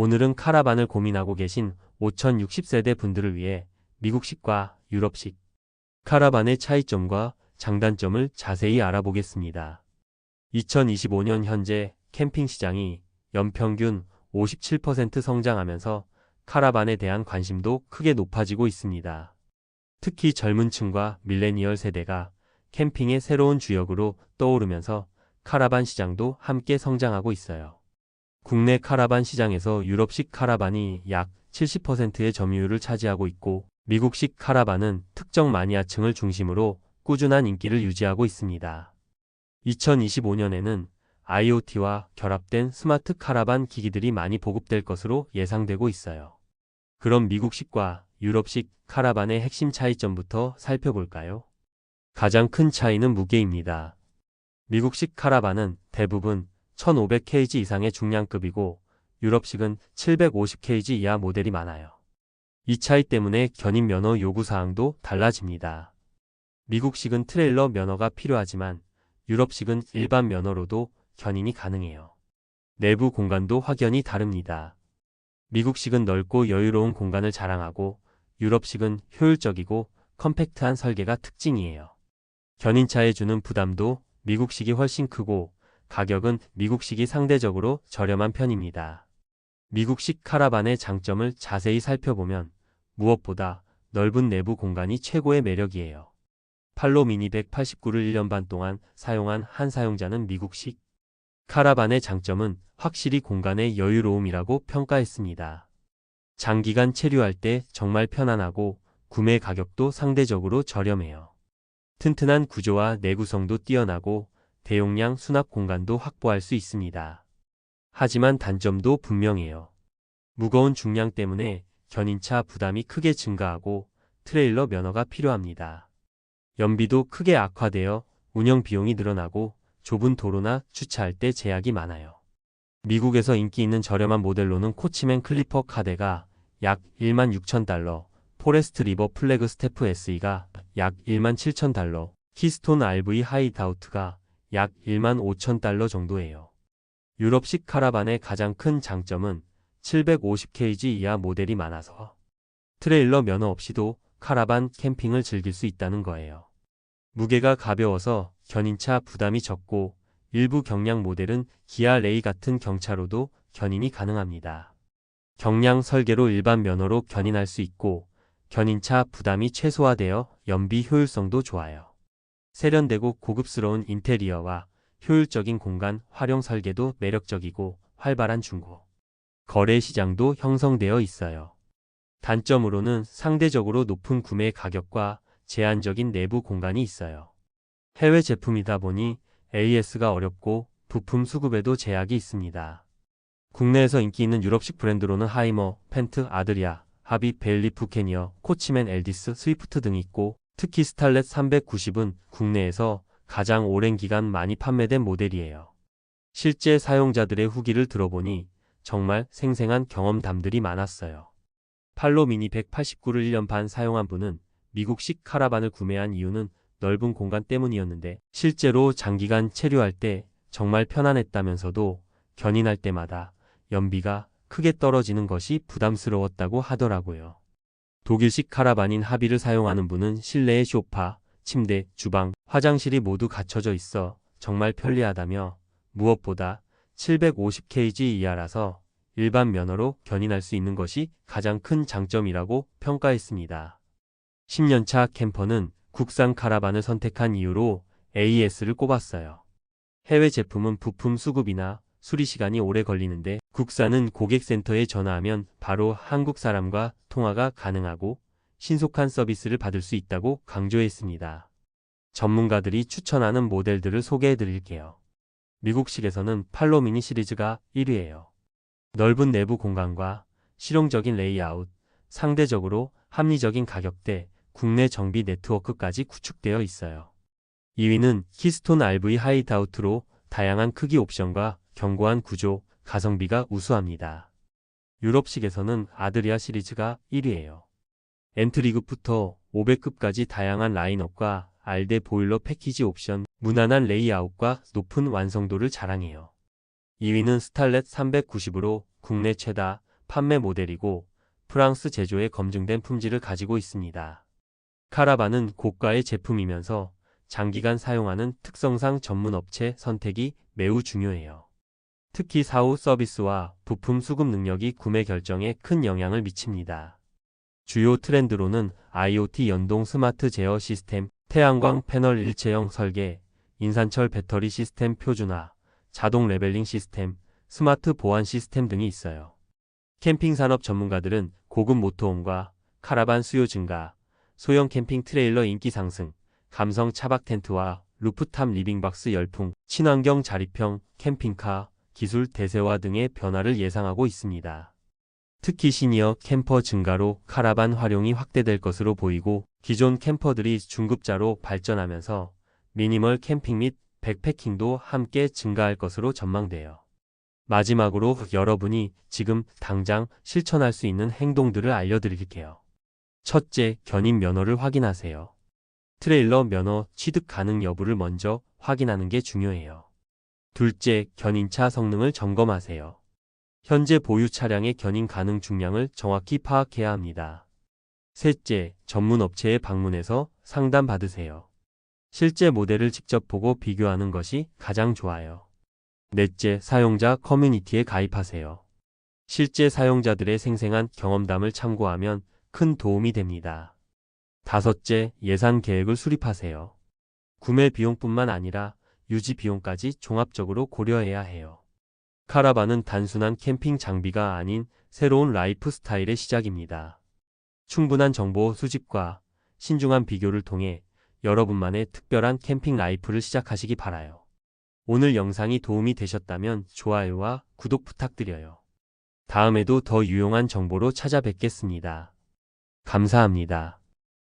오늘은 카라반을 고민하고 계신 5060세대 분들을 위해 미국식과 유럽식 카라반의 차이점과 장단점을 자세히 알아보겠습니다. 2025년 현재 캠핑 시장이 연평균 57% 성장하면서 카라반에 대한 관심도 크게 높아지고 있습니다. 특히 젊은 층과 밀레니얼 세대가 캠핑의 새로운 주역으로 떠오르면서 카라반 시장도 함께 성장하고 있어요. 국내 카라반 시장에서 유럽식 카라반이 약 70%의 점유율을 차지하고 있고 미국식 카라반은 특정 마니아층을 중심으로 꾸준한 인기를 유지하고 있습니다. 2025년에는 IoT와 결합된 스마트 카라반 기기들이 많이 보급될 것으로 예상되고 있어요. 그럼 미국식과 유럽식 카라반의 핵심 차이점부터 살펴볼까요? 가장 큰 차이는 무게입니다. 미국식 카라반은 대부분 1500kg 이상의 중량급이고 유럽식은 750kg 이하 모델이 많아요. 이 차이 때문에 견인 면허 요구사항도 달라집니다. 미국식은 트레일러 면허가 필요하지만 유럽식은 일반 면허로도 견인이 가능해요. 내부 공간도 확연히 다릅니다. 미국식은 넓고 여유로운 공간을 자랑하고 유럽식은 효율적이고 컴팩트한 설계가 특징이에요. 견인차에 주는 부담도 미국식이 훨씬 크고 가격은 미국식이 상대적으로 저렴한 편입니다. 미국식 카라반의 장점을 자세히 살펴보면 무엇보다 넓은 내부 공간이 최고의 매력이에요. 팔로 미니 189를 1년 반 동안 사용한 한 사용자는 미국식 카라반의 장점은 확실히 공간의 여유로움이라고 평가했습니다. 장기간 체류할 때 정말 편안하고 구매 가격도 상대적으로 저렴해요. 튼튼한 구조와 내구성도 뛰어나고 대용량 수납 공간도 확보할 수 있습니다. 하지만 단점도 분명해요. 무거운 중량 때문에 견인차 부담이 크게 증가하고 트레일러 면허가 필요합니다. 연비도 크게 악화되어 운영 비용이 늘어나고 좁은 도로나 주차할 때 제약이 많아요. 미국에서 인기 있는 저렴한 모델로는 코치맨 클리퍼 카데가 약 1만 6천 달러, 포레스트 리버 플래그 스태프 SE가 약 1만 7천 달러, 키스톤 RV 하이다우트가 약 1만 5천 달러 정도예요. 유럽식 카라반의 가장 큰 장점은 750kg 이하 모델이 많아서 트레일러 면허 없이도 카라반 캠핑을 즐길 수 있다는 거예요. 무게가 가벼워서 견인차 부담이 적고 일부 경량 모델은 기아 레이 같은 경차로도 견인이 가능합니다. 경량 설계로 일반 면허로 견인할 수 있고 견인차 부담이 최소화되어 연비 효율성도 좋아요. 세련되고 고급스러운 인테리어와 효율적인 공간 활용 설계도 매력적이고 활발한 중고 거래 시장도 형성되어 있어요. 단점으로는 상대적으로 높은 구매 가격과 제한적인 내부 공간이 있어요. 해외 제품이다 보니 AS가 어렵고 부품 수급에도 제약이 있습니다. 국내에서 인기 있는 유럽식 브랜드로는 하이머, 펜트, 아드리아, 하비, 벨리, 부캐니어, 코치맨, 엘디스, 스위프트 등이 있고 특히 스탈렛 390은 국내에서 가장 오랜 기간 많이 판매된 모델이에요. 실제 사용자들의 후기를 들어보니 정말 생생한 경험담들이 많았어요. 팔로 미니 189를 1년 반 사용한 분은 미국식 카라반을 구매한 이유는 넓은 공간 때문이었는데 실제로 장기간 체류할 때 정말 편안했다면서도 견인할 때마다 연비가 크게 떨어지는 것이 부담스러웠다고 하더라고요. 독일식 카라반인 하비를 사용하는 분은 실내에 쇼파, 침대, 주방, 화장실이 모두 갖춰져 있어 정말 편리하다며 무엇보다 750kg 이하라서 일반 면허로 견인할 수 있는 것이 가장 큰 장점이라고 평가했습니다. 10년차 캠퍼는 국산 카라반을 선택한 이유로 AS를 꼽았어요. 해외 제품은 부품 수급이나 수리 시간이 오래 걸리는데 국산은 고객센터에 전화하면 바로 한국 사람과 통화가 가능하고 신속한 서비스를 받을 수 있다고 강조했습니다. 전문가들이 추천하는 모델들을 소개해 드릴게요. 미국식에서는 팔로 미니 시리즈가 1위예요. 넓은 내부 공간과 실용적인 레이아웃, 상대적으로 합리적인 가격대, 국내 정비 네트워크까지 구축되어 있어요. 2위는 키스톤 RV 하이다우트로 다양한 크기 옵션과 견고한 구조, 가성비가 우수합니다. 유럽식에서는 아드리아 시리즈가 1위예요. 엔트리급부터 500급까지 다양한 라인업과 알데 보일러 패키지 옵션, 무난한 레이아웃과 높은 완성도를 자랑해요. 2위는 스탈렛 390으로 국내 최다 판매 모델이고 프랑스 제조의 검증된 품질을 가지고 있습니다. 카라반은 고가의 제품이면서 장기간 사용하는 특성상 전문 업체 선택이 매우 중요해요. 특히 사후 서비스와 부품 수급 능력이 구매 결정에 큰 영향을 미칩니다. 주요 트렌드로는 IoT 연동 스마트 제어 시스템, 태양광 패널 일체형 설계, 인산철 배터리 시스템 표준화, 자동 레벨링 시스템, 스마트 보안 시스템 등이 있어요. 캠핑 산업 전문가들은 고급 모토홈과 카라반 수요 증가, 소형 캠핑 트레일러 인기 상승, 감성 차박 텐트와 루프탑 리빙박스 열풍, 친환경 자립형 캠핑카, 기술 대세화 등의 변화를 예상하고 있습니다. 특히 시니어 캠퍼 증가로 카라반 활용이 확대될 것으로 보이고 기존 캠퍼들이 중급자로 발전하면서 미니멀 캠핑 및 백패킹도 함께 증가할 것으로 전망돼요. 마지막으로 여러분이 지금 당장 실천할 수 있는 행동들을 알려드릴게요. 첫째, 견인 면허를 확인하세요. 트레일러 면허 취득 가능 여부를 먼저 확인하는 게 중요해요. 둘째, 견인차 성능을 점검하세요. 현재 보유 차량의 견인 가능 중량을 정확히 파악해야 합니다. 셋째, 전문 업체에 방문해서 상담 받으세요. 실제 모델을 직접 보고 비교하는 것이 가장 좋아요. 넷째, 사용자 커뮤니티에 가입하세요. 실제 사용자들의 생생한 경험담을 참고하면 큰 도움이 됩니다. 다섯째, 예산 계획을 수립하세요. 구매 비용뿐만 아니라 유지 비용까지 종합적으로 고려해야 해요. 카라반은 단순한 캠핑 장비가 아닌 새로운 라이프 스타일의 시작입니다. 충분한 정보 수집과 신중한 비교를 통해 여러분만의 특별한 캠핑 라이프를 시작하시기 바라요. 오늘 영상이 도움이 되셨다면 좋아요와 구독 부탁드려요. 다음에도 더 유용한 정보로 찾아뵙겠습니다. 감사합니다.